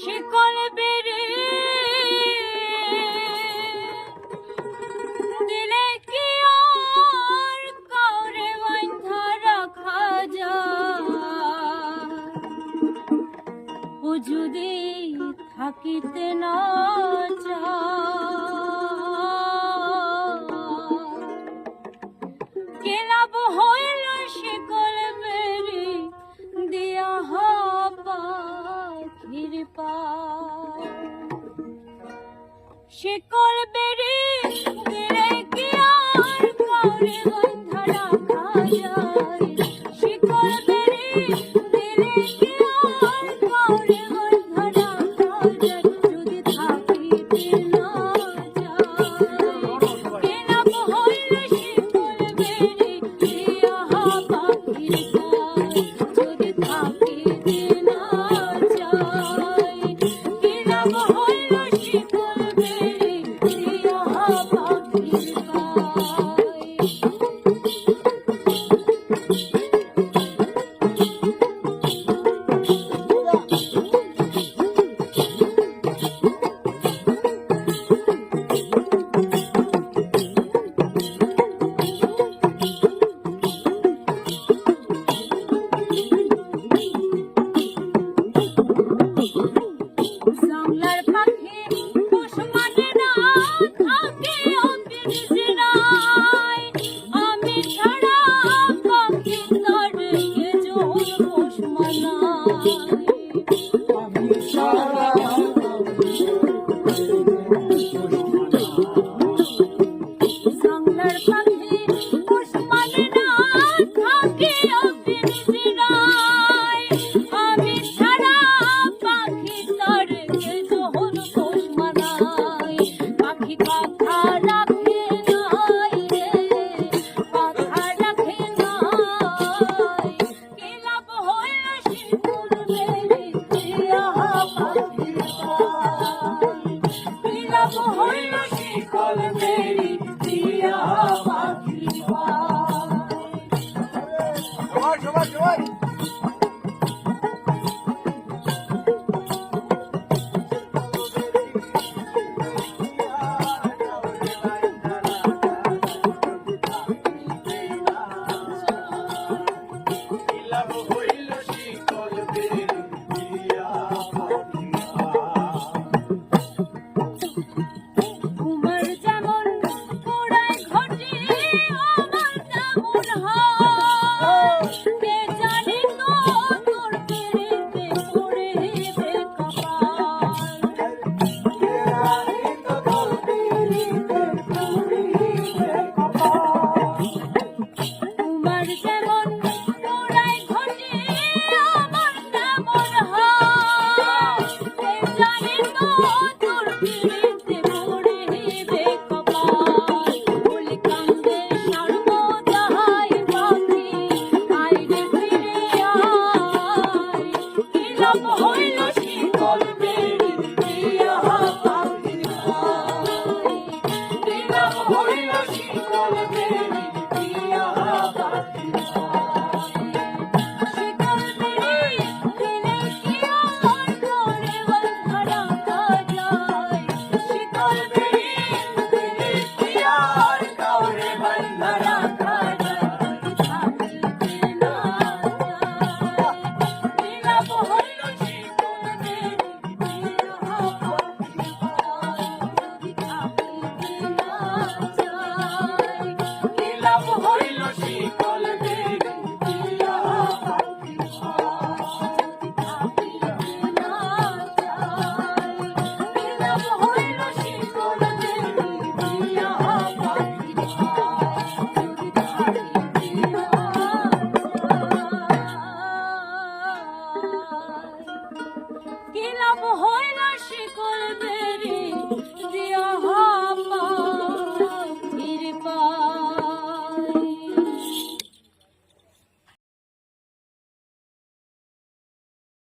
শিকল বেড়ে দিলে কি কাউরে বাঁধা রাখা যা ও যদি থাকিতে না চা কেন পায়। সে করবে রে வாழ்வே